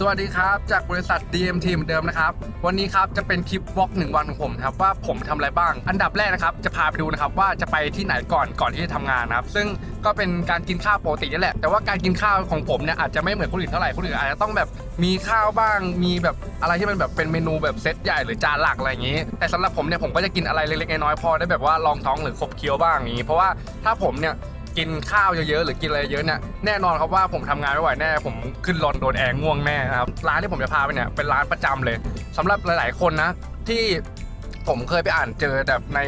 สวัสดีครับจากบริษัท DMT เหมือนเดิมนะครับ วันนี้ครับจะเป็นคลิปวอล์กหนึ่งวันของผมครับว่าผมทำอะไรบ้าง อันดับแรกนะครับจะพาไปดูนะครับว่าจะไปที่ไหนก่อนก่อนที่จะทำงานนะครับ ซึ่งก็เป็นการกินข้าวปกตินี่แหละ แต่ว่าการกินข้าวของผมเนี่ยอาจจะไม่เหมือนคนอื่นเท่าไหร่คนอื่นอาจจะต้องแบบมีข้าวบ้าง มีแบบอะไรที่มันแบบเป็นเมนูแบบเซตใหญ่หรือจานหลักอะไรอย่างนี้ แต่สำหรับผมเนี่ยผมก็จะกินอะไรเล็กๆน้อยๆพอได้แบบว่าลองท้องหรือขบเคี้ยวบ้างอย่างนี้ เพราะว่าถ้าผมเนี่ย กินข้าวเยอะๆหรือกินอะไรเยอะเนี่ยแน่นอนครับว่าผมทำงานไม่ไหวแน่ผมขึ้นรอนโดนแอร์ง่วงแน่นะครับร้านที่ผมจะพาไปเนี่ยเป็นร้านประจำเลยสำหรับหลาย ๆ คนนะที่ผมเคยไปอ่านเจอแบบใน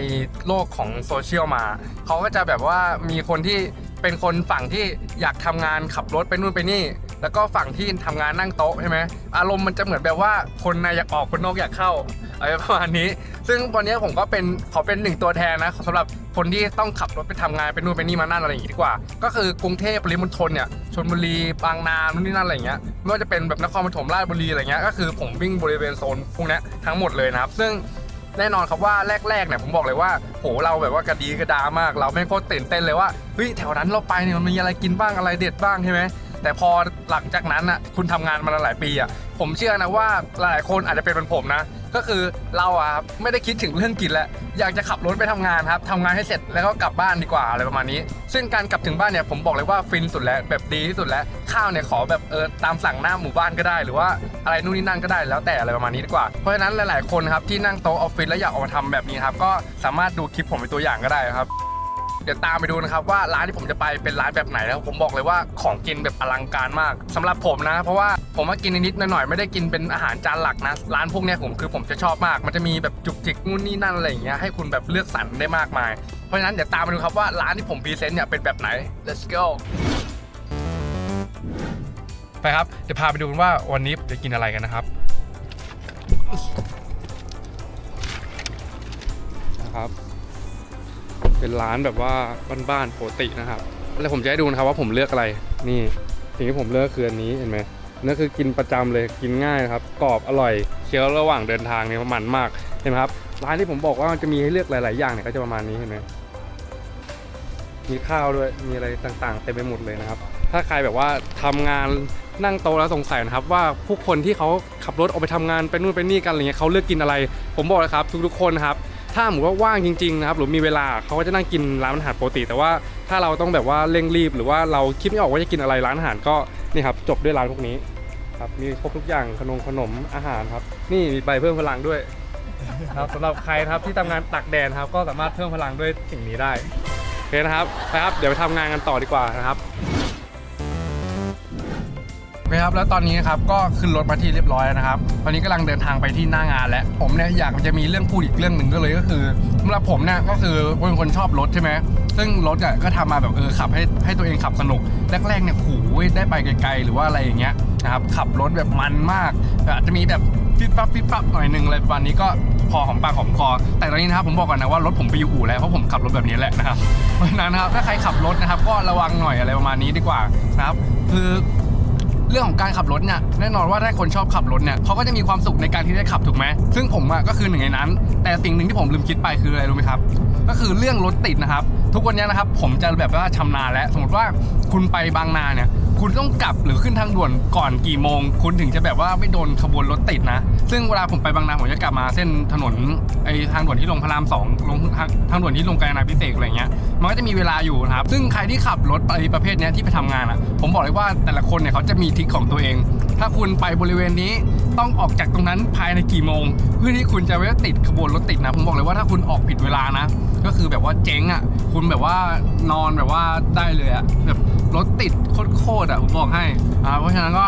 โลกของโซเชียลมาเขาก็จะแบบว่ามีคนที่เป็นคนฝั่งที่อยากทำงานขับรถไปนู่นไปนี่ แล้วก็ฝั่งที่ทำงานนั่งโต๊ะใช่ไหมอารมณ์มันจะเหมือนแบบว่าคนในอยากออกคนนอกอยากเข้าอะไรประมาณนี้ ซึ่งวันนี้ผมก็เป็นขอเป็นหนึ่งตัวแทนนะสำหรับคนที่ต้องขับรถไปทำงานไปนู่นไปนี่มานั่นอะไรอย่างงี้ดีกว่า ก็คือกรุงเทพปริมณฑลเนี่ยชลบุรีบางนานู่นนี่นั่นอะไรอย่างเงี้ยไม่ว่าจะเป็นแบบนครปฐมราชบุรีอะไรเงี้ยก็คือผมวิ่งบริเวณโซนพวกนี้ทั้งหมดเลยนะครับ ซึ่งแน่นอนครับว่าแรกๆเนี่ยผมบอกเลยว่าโหเราแบบว่ากระดีกระดามาก เราไม่งโคตรตื่นเต้นเลยว่าเฮ้ยแถวนั้นเราไปเนี่ยมันมีอะไรกินบ้างอะไรเด็ดบ้างใช่ไหม แต่พอหลังจากนั้นอะคุณทำงานมาหลายปีอะผมเชื่อนะว่าหลายคนอาจจะเป็นเหมือนผมนะ ก็คือเราอะครับไม่ได้คิดถึงเรื่องกินแล้วอยากจะขับรถไปทำงานครับทำงานให้เสร็จแล้วก็กลับบ้านดีกว่าอะไรประมาณนี้ ซึ่งการกลับถึงบ้านเนี่ยผมบอกเลยว่าฟินสุดแล้วแบบดีที่สุดแล้วข้าวเนี่ยขอแบบเออตามสั่งหน้าหมู่บ้านก็ได้ หรือว่าอะไรนู่นนี่นั่นก็ได้แล้วแต่อะไรประมาณนี้ดีกว่าเพราะฉะนั้นหลาย ๆคนครับที่นั่งโต๊ะออฟฟิศแล้วอยากออกมาทำแบบนี้ครับก็สามารถดูคลิปผมเป็นตัวอย่างก็ได้ครับ ดี๋ยวตามไปดูนะครับว่าร้านที่ผมจะไปเป็นร้านแบบไหนแล้วผมบอกเลยว่าของกินแบบอลังการมากสำหรับผมนะ เพราะว่าผมมากินนิดๆหน่อยๆไม่ได้กินเป็นอาหารจานหลักนะร้านพวกนี้ผมคือผมจะชอบมาก มันจะมีแบบจุกจิกนู่นนี่นั่นอะไรอย่างเงี้ยให้คุณแบบเลือกสรรได้มากมาย เพราะฉะนั้นเดี๋ยวตามไปดูครับว่าร้านที่ผมพรีเซนต์เนี่ยเป็นแบบไหน let's go ไปครับเดี๋ยวพาไปดูว่าวันนี้จะกินอะไรกันนะครับ เป็นร้านแบบว่าบ้านๆปกตินะครับแล้วผมจะให้ดูนะครับว่าผมเลือกอะไร นี่สิ่งที่ผมเลือกคืออันนี้เห็นไหมนั่นคือกินประจำเลยกินง่ายนะครับกรอบอร่อยเคี้ยวระหว่างเดินทางเนี่ยมันมากเห็นไหมครับร้านที่ผมบอกว่ามันจะมีให้เลือกหลาย ๆ อย่างเนี่ยก็จะประมาณนี้เห็นไหมมีข้าวด้วยมีอะไรต่างๆเต็มไปหมดเลยนะครับ ถ้าใครแบบว่าทำงานนั่งโต๊ะแล้วสงสัยนะครับว่าผู้คนที่เขาขับรถออกไปทำงานไปนู่นไปนี่กันอะไรเงี้ยเขาเลือกกินอะไร ผมบอกเลยครับ ทุกๆคนนะครับ ถ้าหมูว่าว่างจริงๆนะครับหรือมีเวลาเขาก็จะนั่งกินร้านอาหารปกติ แต่ว่าถ้าเราต้องแบบว่าเร่งรีบ หรือว่าเราคิดไม่ออกว่าจะกินอะไรร้านอาหารก็นี่ครับจบด้วยร้านพวกนี้ครับมีครบทุกอย่างขนมขนมอาหารครับ นี่มีใบเพิ่มพลังด้วยครับสำหรับใครนะครับที่ทำงานตักแดดครับ ก็สามารถเพิ่มพลังด้วยสิ่งนี้ได้โอเคนะครับไปครับ เดี๋ยวไปทำงานกันต่อดีกว่านะครับ เคครับแล้วตอนนี้นะครับก็ขึ้นรถมาที่เรียบร้อยแล้วนะครับ ตอนนี้กำลังเดินทางไปที่หน้างานแล้ว ผมเนี่ยอยากจะมีเรื่องพูดอีกเรื่องหนึ่งก็เลยก็คือสำหรับผมเนี่ยก็คือเป็นคนชอบรถใช่ไหมซึ่งรถอะก็ทำมาแบบเออขับให้ให้ตัวเองขับสนุกแรกๆเนี่ยโหได้ไปไกลๆหรือว่าอะไรอย่างเงี้ยนะครับขับรถแบบมันมากอาจจะมีแบบฟิบฟับฟิบฟับหน่อยหนึ่งอะไรประมาณนี้ก็พอของปากของคอ แต่ตอนนี้นะครับผมบอกก่อนนะว่ารถผมไปอยู่อู่แล้วเพราะผมขับรถแบบนี้แหละนะครับเพราะนั้นนะครับถ้าใครขับรถนะครับ ก็ระวังหน่อยอะไรประมาณนี้ดีกว่านะครับคือ เรื่องของการขับรถเนี่ยแน่นอนว่าถ้าคนชอบขับรถเนี่ยเขาก็จะมีความสุขในการที่ได้ขับถูกไหมซึ่งผมอะก็คือหนึ่งในนั้น แต่สิ่งหนึ่งที่ผมลืมคิดไปคืออะไรรู้ไหมครับ ก็คือเรื่องรถติดนะครับ ทุกวันนี้นะครับผมจะแบบว่าชำนาญแล้วสมมติว่าคุณไปบางนาเนี่ย คุณต้องกลับหรือขึ้นทางด่วนก่อนกี่โมง คุณถึงจะแบบว่าไม่โดนขบวนรถติดนะ ซึ่งเวลาผมไปบางนาผมจะกลับมาเส้นถนนไอทางด่วนที่ลงพระรามสองลงทางทางด่วนที่ลงกาญจนาพิเศษกอะไรเงี้ยมันก็จะมีเวลาอยู่นะครับ ซึ่งใครที่ขับรถไปประเภทเนี้ยที่ไปทำงานอะ ผมบอกเลยว่าแต่ละคนเนี่ยเขาจะมีทริคของตัวเอง ถ้าคุณไปบริเวณนี้ต้องออกจากตรงนั้นภายในกี่โมง เพื่อที่คุณจะไม่ติดขบวนรถติดนะ ผมบอกเลยว่าถ้าคุณออกผิดเวลานะ ก็คือแบบว่าเจ๊งอะ คุณแบบว่านอนแบบว่าได้เลยอะแบบ รถติดโคตรๆอะผมบอกให้อ่าเพราะฉะนั้นก็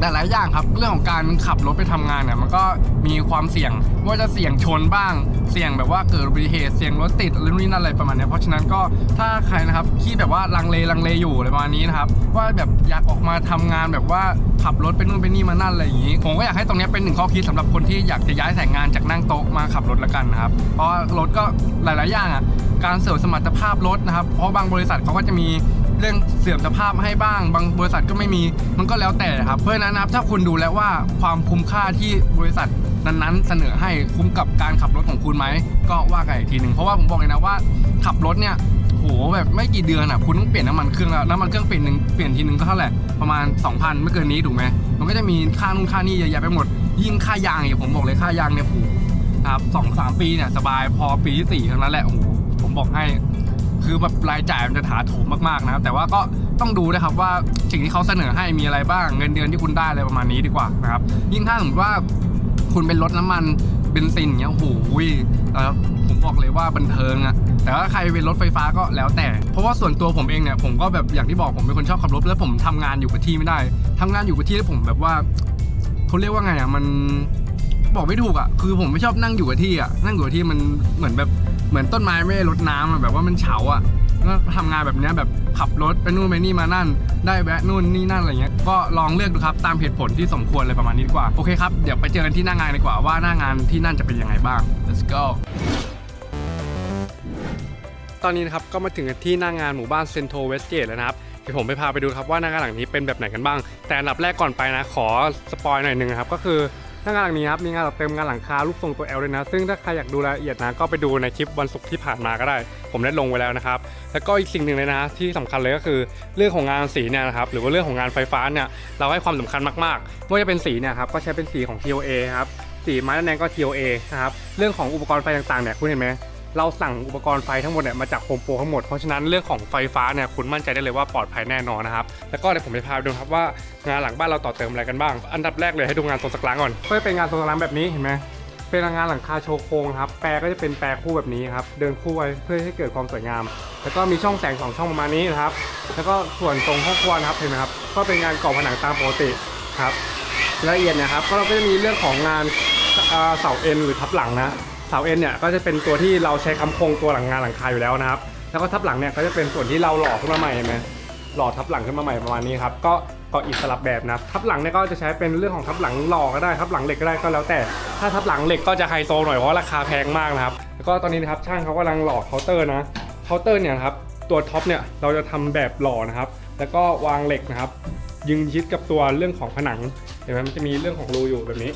หลายๆอย่างครับ เรื่องของการขับรถไปทำงานเนี่ยมันก็มีความเสี่ยงว่าจะเสี่ยงชนบ้าง เสี่ยงแบบว่าเกิดอุบัติเหตุเสี่ยงรถติดอะไรนู่นนี่นั่นอะไรประมาณเนี้ยเพราะฉะนั้นก็ถ้าใครนะครับที่แบบว่าลังเลลังเลอยู่อะไรประมาณนี้นะครับว่าแบบอยากออกมาทำงานแบบว่าขับรถไปนู่นไปนี่มานั่นอะไรอย่างนี้ ผมก็อยากให้ตรงนี้เป็นหนึ่งข้อคิดสำหรับคนที่อยากจะย้ายสายงานจากนั่งโต๊ะมาขับรถละกันนะครับเพราะรถก็หลาย ๆ อย่างอะการเสริมสมรรถภาพรถนะครับเพราะบางบริษัทเขาก็จะมี เรื่องเสื่อมสภาพให้บ้าง บางบริษัทก็ไม่มีมันก็แล้วแต่ครับ เพราะฉะนั้นนะครับถ้าคุณดูแล้วว่าความคุ้มค่าที่บริษัทนั้นๆ เสนอให้คุ้มกับการขับรถของคุณไหมก็ว่ากันอีกทีหนึ่งเพราะว่าผมบอกเลยนะว่าขับรถเนี่ยโหแบบไม่กี่เดือนอะคุณต้องเปลี่ยนน้ำมันเครื่องแล้วน้ำมันเครื่องเปลี่ยนหนึ่งเปลี่ยนทีหนึ่งก็เท่าไหร่ประมาณ 2,000 ไม่เกินนี้ถูกไหมมันก็จะมีค่านู่นค่านี่เยอะแยะไปหมด ยิ่งค่ายางอีกผมบอกเลยค่ายางเนี่ยโหครับสองสามปีเนี่ยสบายพอปีที่สี่เท่านั้นแหละโอ้โหผมบอกให้ คือแบบรายจ่ายมันจะถาโถมมากๆนะครับแต่ว่าก็ต้องดูนะครับว่าสิ่งที่เขาเสนอให้มีอะไรบ้างเงินเดือนที่คุณได้อะไรประมาณนี้ดีกว่านะครับยิ่งถ้าสมมติว่าคุณเป็นรถน้ำมันเบนซินเงี้ยโอ้โหเอ่อผมบอกเลยว่าบันเทิงอะแต่ว่าใครเป็นรถไฟฟ้าก็แล้วแต่ เพราะว่าส่วนตัวผมเองเนี่ยผมก็แบบอย่างที่บอกผมเป็นคนชอบขับรถแล้วผมทำงานอยู่กับที่ไม่ได้ทำงานอยู่กับที่แล้วผมแบบว่าเขาเรียกว่าไงอะมัน บอกไม่ถูกอะคือผมไม่ชอบนั่งอยู่กับที่อะนั่งอยู่กับที่มันเหมือนแบบเหมือนต้นไม้ไม่ได้รดน้ำอะแบบว่ามันเฉาอะแล้วทำงานแบบเนี้ยแบบขับรถไปนู่นไปนี่มานั่น ได้แวะนู่นนี่นั่นอะไรเงี้ยก็ลองเลือกดูครับตามเหตุผลที่สมควรอะไรประมาณนี้ดีกว่าโอเคครับเดี๋ยวไปเจอกันที่หน้างานดีกว่าว่าหน้างานที่นั่นจะเป็นยังไงบ้าง let's go ตอนนี้นะครับก็มาถึงที่หน้างานหมู่บ้านเซนโทเวสเกตแล้วนะครับเดี๋ยวผมไปพาไปดูครับว่าหน้างานหลังนี้เป็นแบบไหนกันบ้าง แต่อันดับแรกก่อนไปนะขอสปอยหน่อยหนึ่งนะครับก็คือ ถ้างานหลังนี้ครับมีงานต่อเติมงานหลังคาลูกทรงตัว L ด้วยนะ ซึ่งถ้าใครอยากดูรายละเอียดนะก็ไปดูในคลิปวันศุกร์ที่ผ่านมาก็ได้ ผมได้ลงไว้แล้วนะครับ แล้วก็อีกสิ่งหนึ่งเลยนะที่สำคัญเลยก็คือเรื่องของงานสีเนี่ยนะครับหรือว่าเรื่องของงานไฟฟ้าเนี่ยเราให้ความสำคัญมากๆไม่ว่าจะเป็นสีเนี่ยครับก็ใช้เป็นสีของ TOA ครับสีไม้ระแนงก็ TOA นะครับเรื่องของอุปกรณ์ไฟต่างๆเนี่ยคุณเห็นไหม เราสั่งอุปกรณ์ไฟทั้งหมดเนี่ยมาจากโฮมโปรทั้งหมด เพราะฉะนั้นเรื่องของไฟฟ้าเนี่ยคุณมั่นใจได้เลยว่าปลอดภัยแน่นอนนะครับ แล้วก็เดี๋ยวผมจะพาไปดูครับว่างานหลังบ้านเราต่อเติมอะไรกันบ้าง อันดับแรกเลยให้ดูงานทรงสกลางก่อนก็จะเป็นงานทรงสกลางแบบนี้เห็นไหมเป็นงานหลังคาโชว์โครงครับแปรก็จะเป็นแปรคู่แบบนี้ครับเดินคู่ไว้เพื่อให้เกิดความสวยงาม แล้วก็มีช่องแสงสองช่องประมาณนี้นะครับ แล้วก็ส่วนตรงห้องครัวนะครับเห็นไหมครับก็เป็นงานก่อผนังตามปกติครับละเอียดนะครับก็เราก็จะมีเรื่องของงานเสาเอ็นหรือทับหลังนะ เสาเอ็นเนี่ยก็จะเป็นตัวที่เราใช้ค้ำโครงตัวหลังงานหลังคาอยู่แล้วนะครับ แล้วก็ทับหลังเนี่ยก็จะเป็นส่วนที่เราหล่อขึ้นมาใหม่เห็นไหมหล่อทับหลังขึ้นมาใหม่ประมาณนี้ครับ ก็ก็อิสลับแบบนะทับหลังเนี่ยก็จะใช้เป็นเรื่องของทับหลังหล่อก็ได้ทับหลังเหล็กก็ได้ก็แล้วแต่ ถ้าทับหลังเหล็กก็จะไฮโซหน่อยเพราะราคาแพงมากนะครับ แล้วก็ตอนนี้นะครับช่างเขากำลังหล่อเคาน์เตอร์นะเคาน์เตอร์เนี่ยครับตัวท็อปเนี่ยเราจะทำแบบหล่อนะครับ แล้วก็วางเหล็กนะครับยิงชิดกับตัวเรื่องของผนังเห็นไหมมันจะมีเรื่องของรูอยู่แบบนี้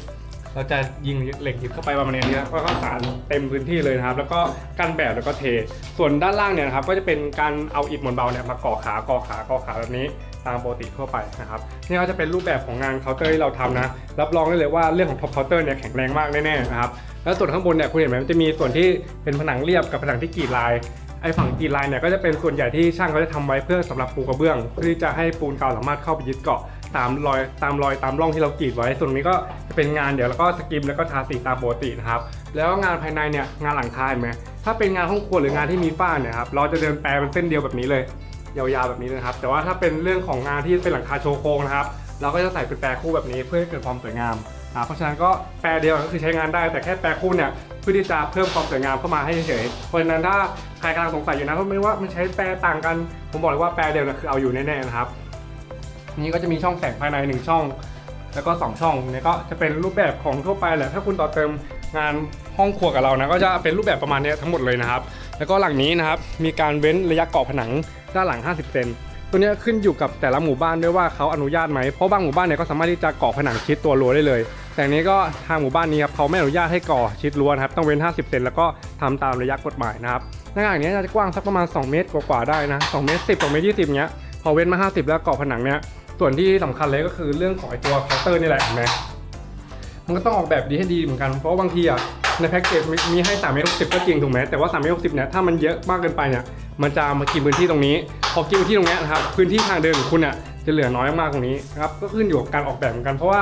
เราจะยิงเหล็กยึดเข้าไปประมาณนี้นะก็สารเต็มพื้นที่เลยนะครับ แล้วก็กันแบบแล้วก็เท ส่วนด้านล่างเนี่ยนะครับ ก็จะเป็นการเอาอิฐมวลเบาเนี่ยมาก่อขาก่อขาก่อขาแบบนี้ตามปกติทั่วไปนะครับนี่ก็จะเป็นรูปแบบของงานเคาน์เตอร์ที่เราทำนะรับรองได้เลยว่าเรื่องของท็อปเคาน์เตอร์เนี่ยแข็งแรงมากแน่ๆนะครับแล้วส่วนข้างบนเนี่ยคุณเห็นไหมมันจะมีส่วนที่เป็นผนังเรียบกับผนังที่กรีดลายไอ้ฝั่งกรีดลายเนี่ยก็จะเป็นส่วนใหญ่ที่ช่างเขาจะทำไว้เพื่อสำหรับปูกระเบื้องเพื่อที่จะให้ปูนเก่าสามารถเข้าไปยึดเกาะ ตามรอยตามรอยตามร่องที่เรากรีดไว้ ส่วนนี้ก็จะเป็นงานเดี๋ยวแล้วก็สกิมแล้วก็ทาสีตามปกตินะครับ แล้วงานภายในเนี่ยงานหลังคาเห็นไหมถ้าเป็นงานห้องครัวหรืองานที่มีฝ้าเนี่ยครับเราจะเดินแปรเป็นเส้นเดียวแบบนี้เลยยาวๆแบบนี้เลยนะครับ แต่ว่าถ้าเป็นเรื่องของงานที่เป็นหลังคาโชว์โครงนะครับ เราก็จะใส่เป็นแปรคู่แบบนี้เพื่อให้เกิดความสวยงามอ่าเพราะฉะนั้นก็แปรเดียวก็คือใช้งานได้แต่แค่แปรคู่เนี่ยเพื่อที่จะเพิ่มความสวยงามเข้ามาให้เฉยๆเพราะฉะนั้นถ้าใครกำลังสงสัยอยู่นะว่าไม่ว่ามันใช้แปรต่างกัน ผมบอกเลยว่าแปรเดียวเนี่ยคือเอาอยู่แน่ๆนะครับ นี่ก็จะมีช่องแสงภายในหนึ่งช่อง แล้วก็ 2 ช่องเนี่ยก็จะเป็นรูปแบบของทั่วไปแหละถ้าคุณต่อเติมงานห้องครัวกับเรานะก็จะเป็นรูปแบบประมาณเนี้ยทั้งหมดเลยนะครับ แล้วก็หลังนี้นะครับมีการเว้นระยะเกาะผนังด้านหลัง 50 เซนตัวเนี้ยขึ้นอยู่กับแต่ละหมู่บ้านด้วยว่าเขาอนุญาตไหมเพราะบางหมู่บ้านเนี่ยก็สามารถที่จะเกาะผนังชิดตัวรั้วได้เลย แต่นี้ก็ทางหมู่บ้านนี้ครับเขาไม่อนุญาตให้ก่อชิดรั้วนะครับต้องเว้น 50 เซนแล้วก็ทำตามระยะกฎหมายนะครับหน้าต่างนี้จะกว้างสักประมาณ 2 เมตรกว่าๆได้นะ2เมตร10 2เมตร20เนี้ยพอเว้นมา 50 แล้วกาะผนังเนี้ย ส่วนที่สำคัญเลยก็คือเรื่องของไอตัวเคาน์เตอร์นี่แหละเห็นไหมมันก็ต้องออกแบบดีให้ดีเหมือนกัน เพราะบางทีอะในแพ็กเกจมีให้3เมตร60ก็จริงถูกไหมแต่ว่า3เมตร60เนี่ยถ้ามันเยอะมากเกินไปเนี่ยมันจะมากินพื้นที่ตรงนี้ พอกินพื้นที่ตรงนี้นะครับพื้นที่ทางเดินของคุณอะจะเหลือน้อยมากตรงนี้นะครับก็ขึ้นอยู่กับการออกแบบเหมือนกันเพราะว่า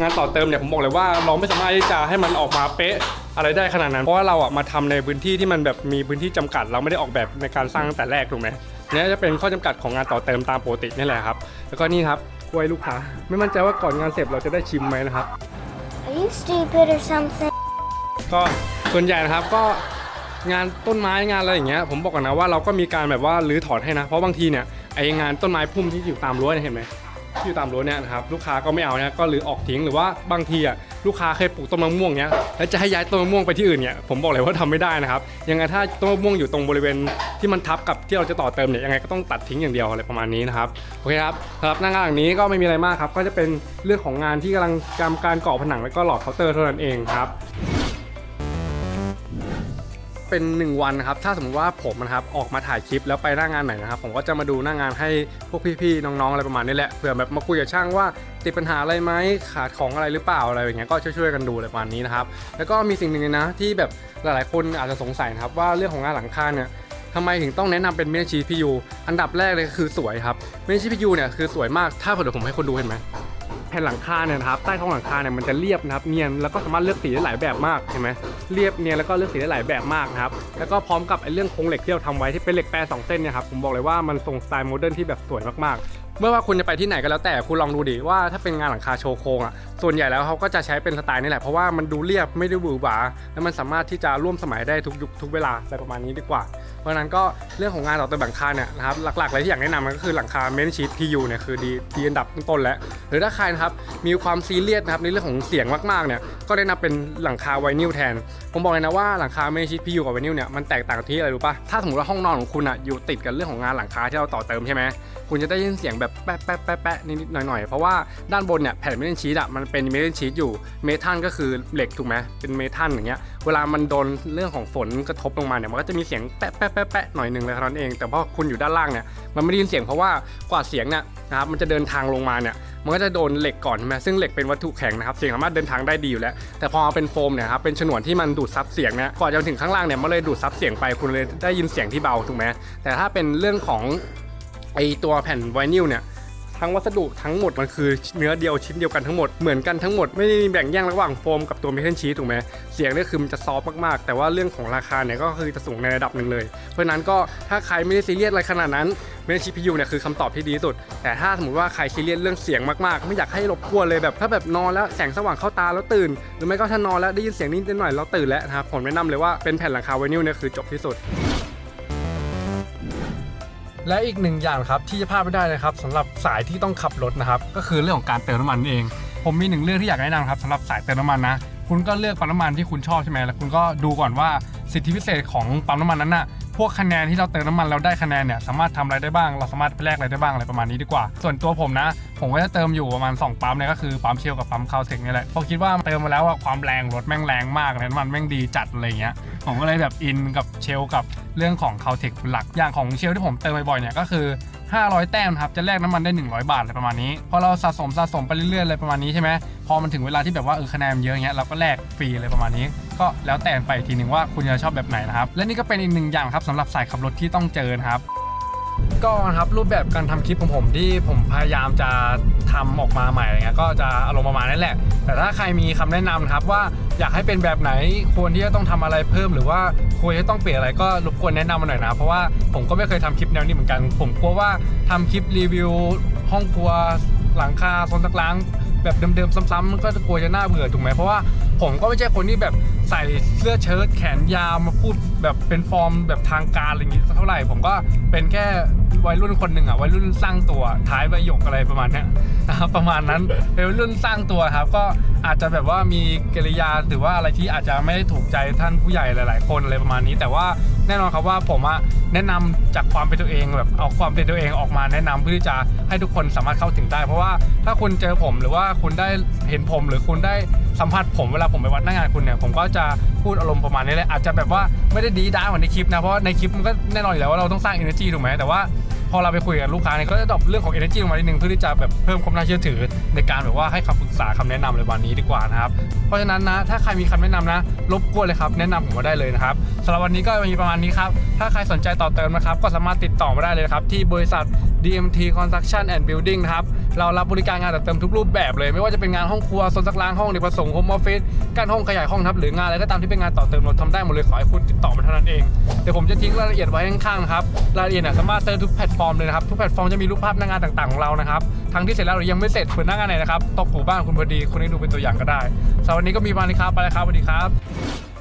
งานต่อเติมเนี่ยผมบอกเลยว่าเราไม่สามารถที่จะให้มันออกมาเป๊ะอะไรได้ขนาดนั้น เพราะว่าเราอะมาทำในพื้นที่ที่มันแบบมีพื้นที่จำกัด เราไม่ได้ออกแบบในการสร้างตั้งแต่แรกถูกไหม นี่ยจะเป็นข้อจำกัดของงานต่อเติมตามปกตินี่แหละครับ แล้วก็นี่ครับกล้วยลูกค้า ไม่มั่นใจว่าก่อนงานเสร็จเราจะได้ชิมไหมนะครับ Are you stupid or something? ก็ส่วนใหญ่นะครับก็งานต้นไม้งานอะไรอย่างเงี้ยผมบอกก่อนนะว่าเราก็มีการแบบว่ารื้อถอนให้นะ เพราะบางทีเนี่ยไองานต้นไม้พุ่มที่อยู่ตามรั้วเนี่ยเห็นไหม ที่อยู่ตามรั้วเนี่ยนะครับลูกค้าก็ไม่เอาเนี่ยก็หรือออกทิ้งหรือว่าบางทีอะลูกค้าเคยปลูกต้นมะม่วงเนี้ยแล้วจะให้ย้ายต้นมะม่วงไปที่อื่นเนี่ยผมบอกเลยว่าทำไม่ได้นะครับยังไงถ้าต้นมะม่วงอยู่ตรงบริเวณที่มันทับกับที่เราจะต่อเติมเนี่ยยังไงก็ต้องตัดทิ้งอย่างเดียวอะไรประมาณนี้นะครับโอเคครับสำหรับหน้างานหลังนี้ก็ไม่มีอะไรมากครับก็จะเป็นเรื่องของงานที่กำลังทำการก่อผนังแล้วก็หลอดเคาน์เตอร์เท่านั้นเองครับ เป็น 1 วันนะครับ ถ้าสมมติว่าผมนะครับออกมาถ่ายคลิปแล้วไปหน้างานไหนนะครับ ผมก็จะมาดูหน้างานให้พวกพี่ๆน้องๆอะไรประมาณนี้แหละเผื่อแบบมาคุยกับช่างว่าติดปัญหาอะไรไหมขาดของอะไรหรือเปล่าอะไรอย่างเงี้ยก็ช่วยๆกันดูอะไรประมาณนี้นะครับแล้วก็มีสิ่งหนึ่งนะที่แบบหลายๆคนอาจจะสงสัยนะครับว่าเรื่องของงานหลังคาเนี่ยทำไมถึงต้องแนะนำเป็นเมนชีพียูอันดับแรกเลยคือสวยครับเมนชีพียูเนี่ยคือสวยมากถ้าเดี๋ยวผมให้คนดูเห็นไหม แผ่นหลังคาเนี่ยนะครับใต้ท้องหลังคาเนี่ยมันจะเรียบนะครับเนียนแล้วก็สามารถเลือกสีได้หลายแบบมากเห็นไหมเรียบเนียนแล้วก็เลือกสีได้หลายแบบมากนะครับแล้วก็พร้อมกับไอ้เรื่องโครงเหล็กที่เราทำไว้ที่เป็นเหล็กแปรสองเส้นเนี่ยครับผมบอกเลยว่ามันทรงสไตล์โมเดิร์นที่แบบสวยมากๆเมื่อว่าคุณจะไปที่ไหนก็แล้วแต่คุณลองดูดิว่าถ้าเป็นงานหลังคาโชว์โครงอะส่วนใหญ่แล้วเขาก็จะใช้เป็นสไตล์นี่แหละเพราะว่ามันดูเรียบไม่ได้หวือหวาแล้วมันสามารถที่จะร่วมสมัยได้ทุกยุคทุกเวลาอะไรประมาณนี้ดีกว่า เพราะฉะนั้นก็เรื่องของงานต่อเติมหลังคาเนี่ยนะครับหลักๆเลยที่อยากแนะนำมันก็คือหลังคาเมนชีต PU เนี่ยคือดีดีอันดับต้นแล้วหรือถ้าใครนะครับมีความซีเรียสนะครับในเรื่องของเสียงมากๆเนี่ยก็แนะนำเป็นหลังคาไวนิลแทน ผมบอกเลยนะว่าหลังคาเมนชีต PU กับไวนิลเนี่ยมันแตกต่างกันที่อะไรรู้ปะถ้าสมมติว่าห้องนอนของคุณอะอยู่ติดกับเรื่องของงานหลังคาที่เราต่อเติมใช่ไหมคุณจะได้ยินเสียงแบบแป๊ะแป๊ะแป๊ะแป๊ะนิดๆหน่อยๆ เพราะว่าด้านบนเนี่ยแผ่นเมทัลชีตอะมันเป็นเมทัลชีตอยู่เมทัลก็คือเหล็กถูกไหมเป็นเมทัลอย่างเงี้ยเวลามันโดนเรื่องของฝนกระทบลงมาเนี่ยมันก็จะมีเสียงแปะแปะแปะแปะหน่อยหนึ่งเลยเท่านั้นเอง แต่พอคุณอยู่ด้านล่างเนี่ยมันไม่ได้ยินเสียงเพราะว่ากว่าเสียงเนี่ยนะครับมันจะเดินทางลงมาเนี่ยมันก็จะโดนเหล็กก่อนใช่ไหมซึ่งเหล็กเป็นวัตถุแข็งนะครับเสียงสามารถเดินทางได้ดีอยู่แล้ว แต่พอเป็นโฟมเนี่ยครับเป็นฉนวนที่มันดูดซับเสียงเนี่ยก่อนจะถึงข้างล่างเนี่ยมันเลยดูดซับเสียงไปคุณเลยได้ยินเสียงที่เบาถูกไหมแต่ถ้าเป็นเรื่องของไอตัวแผ่นไวนิลเนี่ย ทั้งวัสดุทั้งหมดมันคือเนื้อเดียวชิ้นเดียวกันทั้งหมดเหมือนกันทั้งหมดไม่ได้มีแบ่งแยกระหว่างโฟมกับตัวเมทัลชีทถูกไหมเสียงนี่คือมันจะซอฟต์มากๆ แต่ว่าเรื่องของราคาเนี่ยก็คือจะสูงในระดับหนึ่งเลย เพราะนั้นก็ถ้าใครไม่ได้ซีเรียสอะไรขนาดนั้นเมทัลชีพียูเนี่ยคือคำตอบที่ดีที่สุด แต่ถ้าสมมติว่าใครซีเรียสเรื่องเสียงมากๆ ไม่อยากให้รบกวนเลยแบบถ้าแบบนอนแล้วแสงสว่างเข้าตาแล้วตื่น หรือไม่ก็ถ้านอนแล้วได้ยินเสียงนิดหน่อยแล้วตื่นแล้วนะครับผมแนะนำเลยว่าเป็นแผ่นหลังคาไวนิลเนี่ยคือจบที่สุด และอีกหนึ่งอย่างครับที่จะพลาดไม่ได้เลยครับสำหรับสายที่ต้องขับรถนะครับก็คือเรื่องของการเติมน้ำมันเอง ผมมีหนึ่งเรื่องที่อยากแนะนำครับสำหรับสายเติมน้ำมันนะคุณก็เลือกปั๊มน้ำมันที่คุณชอบใช่ไหมแล้วคุณก็ดูก่อนว่าสิทธิพิเศษของปั๊มน้ำมันนั้นน่ะ พวกคะแนนที่เราเติมน้ำมันเราได้คะแนนเนี่ยสามารถทำอะไรได้บ้าง เราสามารถไปแลกอะไรได้บ้างอะไรประมาณนี้ดีกว่า ส่วนตัวผมนะ ผมก็จะเติมอยู่ประมาณ 2 ปั๊มเนี่ยก็คือปั๊มเชลกับปั๊มคาวเทคนี่แหละเพราะคิดว่าเติมมาแล้วว่าความแรงรถแม่งแรงมากเลยน้ำมันแม่งดีจัดอะไรเงี้ยผมก็เลยแบบอินกับเชลกับเรื่องของคาวเทคเป็นหลักอย่างของเชลที่ผมเติมบ่อยๆเนี่ยก็คือ 500 แต้มครับจะแลกน้ำมันได้ 100 บาทอะไรประมาณนี้ พอเราสะสมสะสมไปเรื่อยๆอะไรประมาณนี้ใช่ไหมพอมันถึงเวลาที่แบบว่าเออคะแนนมันเยอะเงี้ยเราก็แลกฟรีอะไรประมาณนี้ ก็แล้วแต่ไปอีกทีหนึ่งว่าคุณจะชอบแบบไหนนะครับและนี่ก็เป็นอีกหนึ่งอย่างครับสำหรับสายขับรถที่ต้องเจอนะครับก็ครับรูปแบบการทำคลิปของผมที่ผมพยายามจะทำออกมาใหม่อะไรเงี้ยก็จะอารมณ์ประมาณนั้นแหละ แต่ถ้าใครมีคำแนะนำครับว่า อยากให้เป็นแบบไหนควรที่จะต้องทำอะไรเพิ่ม หรือว่าควรจะต้องเปลี่ยนอะไรก็รบกวนแนะนำมาหน่อยนะเพราะว่าผมก็ไม่เคยทำคลิปแนวนี้เหมือนกัน ผมกลัวว่าทำคลิปรีวิว ห้องครัวหลังคาโซนตักล้างแบบเดิมๆซ้ำๆมันก็กลัวจะน่าเบื่อถูกไหมเพราะว่าผมก็ไม่ใช่คนที่แบบ ใส่เสื้อเชิ้ตแขนยาวมาพูดแบบเป็นฟอร์มแบบทางการอะไรอย่างงี้สักเท่าไหร่ ผมก็เป็นแค่วัยรุ่นคนหนึ่งอะวัยรุ่นสร้างตัวท้ายใบหยกอะไรประมาณเนี้ยนะครับประมาณนั้นเป็นวัยรุ่นสร้างตัวครับ ก็อาจจะแบบว่ามีกิริยาหรือว่าอะไรที่อาจจะไม่ได้ถูกใจท่านผู้ใหญ่หลาย ๆ คนอะไรประมาณนี้ แต่ว่า แน่นอนครับว่าผมอะแนะนำจากความเป็นตัวเองแบบเอาความเป็นตัวเองออกมาแนะนำเพื่อที่จะให้ทุกคนสามารถเข้าถึงได้ เพราะว่าถ้าคุณเจอผมหรือว่าคุณได้เห็นผมหรือคุณได้สัมผัสผมเวลาผมไปวัดหน้างานคุณเนี่ยผมก็จะพูดอารมณ์ประมาณนี้เลยอาจจะแบบว่าไม่ได้ดีด้าเหมือนในคลิปนะเพราะในคลิปมันก็แน่นอนอยู่แล้วว่าเราต้องสร้าง energy ถูกไหมแต่ว่าพอเราไปคุยกับลูกค้าเนี่ยก็จะดรอปเรื่องของ energy ลงมานิดนึงเพื่อที่จะแบบเพิ่มความน่าเชื่อถือ ในการแบบว่าให้คำปรึกษาคำแนะนำในวันนี้ดีกว่านะครับ เพราะฉะนั้นนะถ้าใครมีคำแนะนำนะรบกวนเลยครับแนะนำผมมาได้เลยนะครับสำหรับวันนี้ก็มีประมาณนี้ครับ ถ้าใครสนใจต่อเติมนะครับ ก็สามารถติดต่อมาได้เลยครับ ที่บริษัท DMT Construction and Building นะครับ เรารับบริการงานต่อเติมทุกรูปแบบเลย ไม่ว่าจะเป็นงานห้องครัวโซนซักล้างห้องเด็กประสงค์โฮมออฟฟิศการห้องขยายห้องครับหรืองานอะไรก็ตามที่เป็นงานต่อเติมเราทำได้หมดเลยขอให้คุณติดต่อมาเท่านั้นเอง เดี๋ยวผมจะทิ้งรายละเอียดไว้ข้างๆนะครับรายละเอียดเนี่ยสามารถเซิร์ชทุกแพลตฟอร์มเลยนะครับทุกแพลตฟอร์มจะมีรูปภาพหน้างานต่างๆของเรานะครับทั้งที่เสร็จแล้วหรือยังไม่เสร็จเปิดหน้างานไหนนะครับตกหูบ้านคุณพอดีคุณให้ดูเป็นตัวอย่างก็ได้สำหรับวันนี้ก็มีประมาณนี้ครับไปแล้วครับสวัสดีครับ